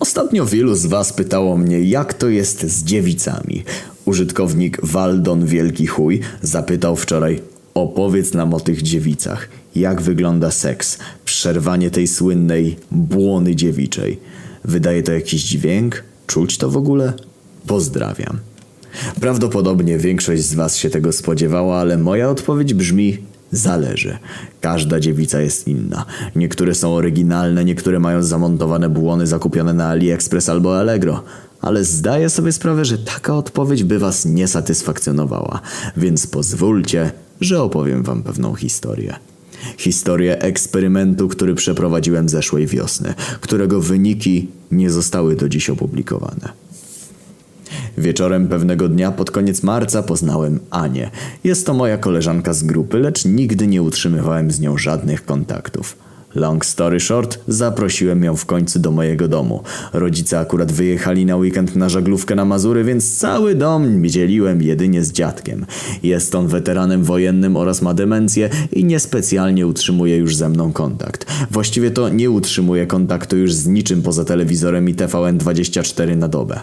Ostatnio wielu z Was pytało mnie, jak to jest z dziewicami. Użytkownik Waldon Wielki Chuj zapytał wczoraj, opowiedz nam o tych dziewicach. Jak wygląda seks? Przerwanie tej słynnej błony dziewiczej. Wydaje to jakiś dźwięk? Czuć to w ogóle? Pozdrawiam. Prawdopodobnie większość z Was się tego spodziewała, ale moja odpowiedź brzmi: zależy. Każda dziewica jest inna. Niektóre są oryginalne, niektóre mają zamontowane błony zakupione na AliExpress albo Allegro. Ale zdaję sobie sprawę, że taka odpowiedź by Was nie satysfakcjonowała, więc pozwólcie, że opowiem Wam pewną historię. Historię eksperymentu, który przeprowadziłem zeszłej wiosny, którego wyniki nie zostały do dziś opublikowane. Wieczorem pewnego dnia pod koniec marca poznałem Anię. Jest to moja koleżanka z grupy, lecz nigdy nie utrzymywałem z nią żadnych kontaktów. Long story short, zaprosiłem ją w końcu do mojego domu. Rodzice akurat wyjechali na weekend na żaglówkę na Mazury, więc cały dom dzieliłem jedynie z dziadkiem. Jest on weteranem wojennym oraz ma demencję i niespecjalnie utrzymuje już ze mną kontakt. Właściwie to nie utrzymuje kontaktu już z niczym poza telewizorem i TVN24 na dobę.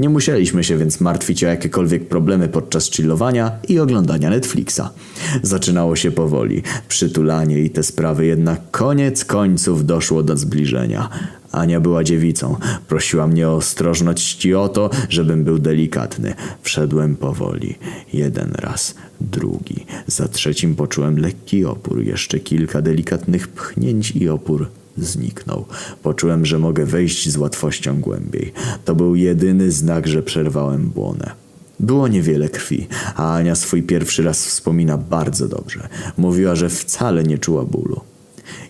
Nie musieliśmy się więc martwić o jakiekolwiek problemy podczas chillowania i oglądania Netflixa. Zaczynało się powoli, przytulanie i te sprawy, jednak koniec końców doszło do zbliżenia. Ania była dziewicą, prosiła mnie o ostrożność i o to, żebym był delikatny. Wszedłem powoli, jeden raz, drugi, za trzecim poczułem lekki opór, jeszcze kilka delikatnych pchnięć i opór zniknął. Poczułem, że mogę wejść z łatwością głębiej. To był jedyny znak, że przerwałem błonę. Było niewiele krwi, a Ania swój pierwszy raz wspomina bardzo dobrze. Mówiła, że wcale nie czuła bólu.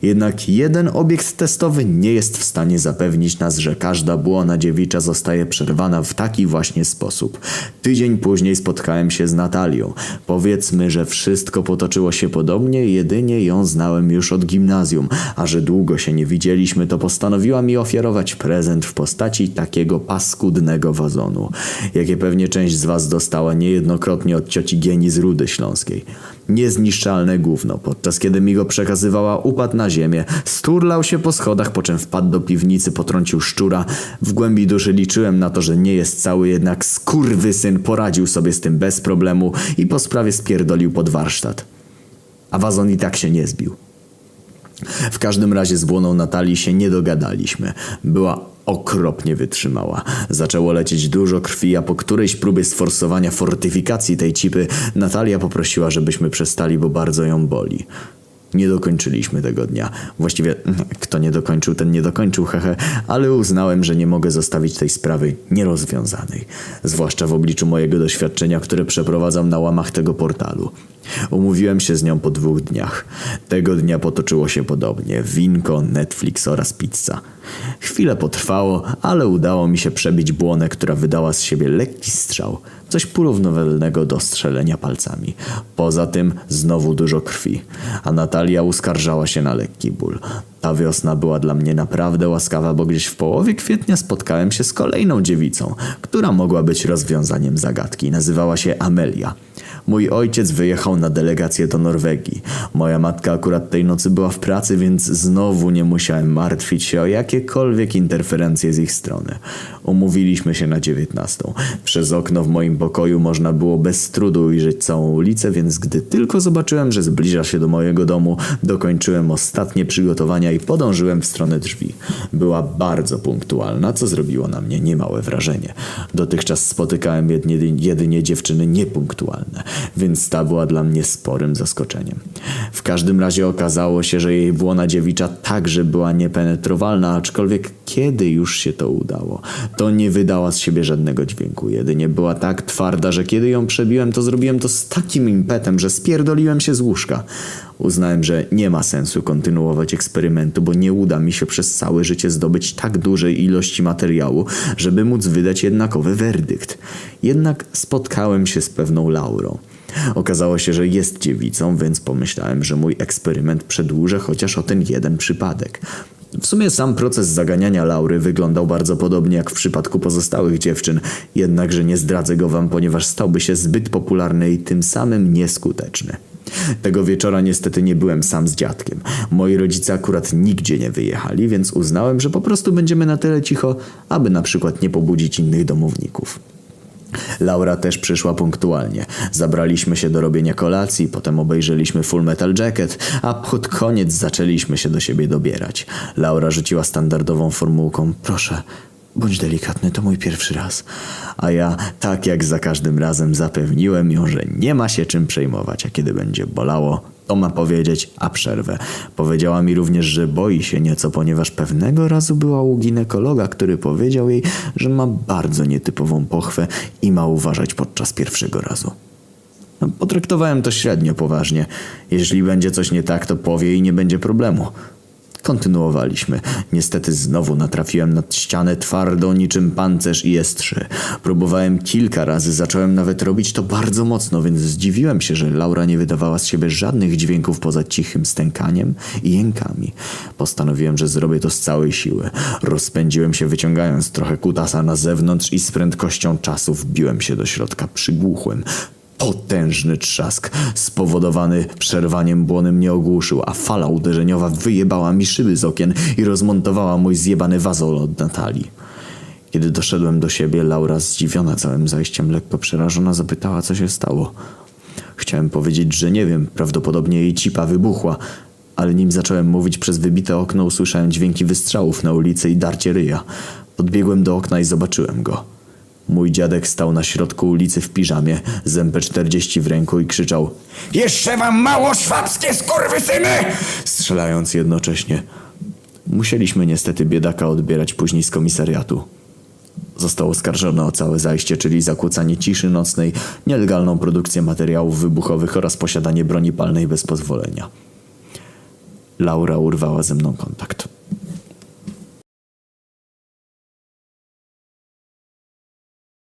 Jednak jeden obiekt testowy nie jest w stanie zapewnić nas, że każda błona dziewicza zostaje przerwana w taki właśnie sposób. Tydzień później spotkałem się z Natalią. Powiedzmy, że wszystko potoczyło się podobnie, jedynie ją znałem już od gimnazjum, a że długo się nie widzieliśmy, to postanowiła mi ofiarować prezent w postaci takiego paskudnego wazonu, jakie pewnie część z was dostała niejednokrotnie od cioci Gieni z Rudy Śląskiej. Niezniszczalne gówno, podczas kiedy mi go przekazywała, upadł na ziemię, sturlał się po schodach, po czym wpadł do piwnicy, potrącił szczura. W głębi duszy liczyłem na to, że nie jest cały, jednak skurwysyn poradził sobie z tym bez problemu i po sprawie spierdolił pod warsztat. A wazon i tak się nie zbił. W każdym razie z błoną Natalii się nie dogadaliśmy. Była okropnie wytrzymała. Zaczęło lecieć dużo krwi, a po którejś próbie sforsowania fortyfikacji tej cipy Natalia poprosiła, żebyśmy przestali, bo bardzo ją boli. Nie dokończyliśmy tego dnia. Właściwie kto nie dokończył, ten nie dokończył, hehe, ale uznałem, że nie mogę zostawić tej sprawy nierozwiązanej. Zwłaszcza w obliczu mojego doświadczenia, które przeprowadzam na łamach tego portalu. Umówiłem się z nią po dwóch dniach. Tego dnia potoczyło się podobnie. Winko, Netflix oraz pizza. Chwilę potrwało, ale udało mi się przebić błonę, która wydała z siebie lekki strzał. Coś porównywalnego do strzelenia palcami. Poza tym znowu dużo krwi. A Natalia uskarżała się na lekki ból. Ta wiosna była dla mnie naprawdę łaskawa, bo gdzieś w połowie kwietnia spotkałem się z kolejną dziewicą, która mogła być rozwiązaniem zagadki. Nazywała się Amelia. Mój ojciec wyjechał na delegację do Norwegii. Moja matka akurat tej nocy była w pracy, więc znowu nie musiałem martwić się o jakiekolwiek interferencje z ich strony. Umówiliśmy się na dziewiętnastą. Przez okno w moim pokoju można było bez trudu ujrzeć całą ulicę, więc gdy tylko zobaczyłem, że zbliża się do mojego domu, dokończyłem ostatnie przygotowania i podążyłem w stronę drzwi. Była bardzo punktualna, co zrobiło na mnie niemałe wrażenie. Dotychczas spotykałem jedynie, jedynie dziewczyny niepunktualne, więc ta była dla mnie sporym zaskoczeniem. W każdym razie okazało się, że jej błona dziewicza także była niepenetrowalna, aczkolwiek kiedy już się to udało, to nie wydała z siebie żadnego dźwięku. Jedynie była tak twarda, że kiedy ją przebiłem, to zrobiłem to z takim impetem, że spierdoliłem się z łóżka. Uznałem, że nie ma sensu kontynuować eksperymentu, bo nie uda mi się przez całe życie zdobyć tak dużej ilości materiału, żeby móc wydać jednakowy werdykt. Jednak spotkałem się z pewną Laurą. Okazało się, że jest dziewicą, więc pomyślałem, że mój eksperyment przedłużę chociaż o ten jeden przypadek. W sumie sam proces zaganiania Laury wyglądał bardzo podobnie jak w przypadku pozostałych dziewczyn, jednakże nie zdradzę go wam, ponieważ stałby się zbyt popularny i tym samym nieskuteczny. Tego wieczora niestety nie byłem sam z dziadkiem. Moi rodzice akurat nigdzie nie wyjechali, więc uznałem, że po prostu będziemy na tyle cicho, aby na przykład nie pobudzić innych domowników. Laura też przyszła punktualnie. Zabraliśmy się do robienia kolacji, potem obejrzeliśmy Full Metal Jacket, a pod koniec zaczęliśmy się do siebie dobierać. Laura rzuciła standardową formułką: Proszę, bądź delikatny, to mój pierwszy raz. A ja, tak jak za każdym razem, zapewniłem ją, że nie ma się czym przejmować, a kiedy będzie bolało, to ma powiedzieć, a przerwę. Powiedziała mi również, że boi się nieco, ponieważ pewnego razu była u ginekologa, który powiedział jej, że ma bardzo nietypową pochwę i ma uważać podczas pierwszego razu. No, Potraktowałem to średnio poważnie. Jeśli będzie coś nie tak, to powie i nie będzie problemu. Kontynuowaliśmy. Niestety znowu natrafiłem na ścianę twardą niczym pancerz i S3. Próbowałem kilka razy, zacząłem nawet robić to bardzo mocno, więc zdziwiłem się, że Laura nie wydawała z siebie żadnych dźwięków poza cichym stękaniem i jękami. Postanowiłem, że zrobię to z całej siły. Rozpędziłem się wyciągając trochę kutasa na zewnątrz i z prędkością czasu wbiłem się do środka przygłuchłem. Potężny trzask spowodowany przerwaniem błony mnie ogłuszył, a fala uderzeniowa wyjebała mi szyby z okien i rozmontowała mój zjebany wazol od Natalii. Kiedy doszedłem do siebie, Laura, zdziwiona całym zajściem, lekko przerażona, zapytała, co się stało. Chciałem powiedzieć, że nie wiem, prawdopodobnie jej cipa wybuchła, ale nim zacząłem mówić przez wybite okno, usłyszałem dźwięki wystrzałów na ulicy i darcie ryja. Podbiegłem do okna i zobaczyłem go. Mój dziadek stał na środku ulicy w piżamie, z MP40 w ręku i krzyczał Jeszcze wam mało szwabskie skurwysyny! strzelając jednocześnie. Musieliśmy niestety biedaka odbierać później z komisariatu. Został oskarżony o całe zajście, czyli zakłócanie ciszy nocnej, nielegalną produkcję materiałów wybuchowych oraz posiadanie broni palnej bez pozwolenia. Laura urwała ze mną kontakt.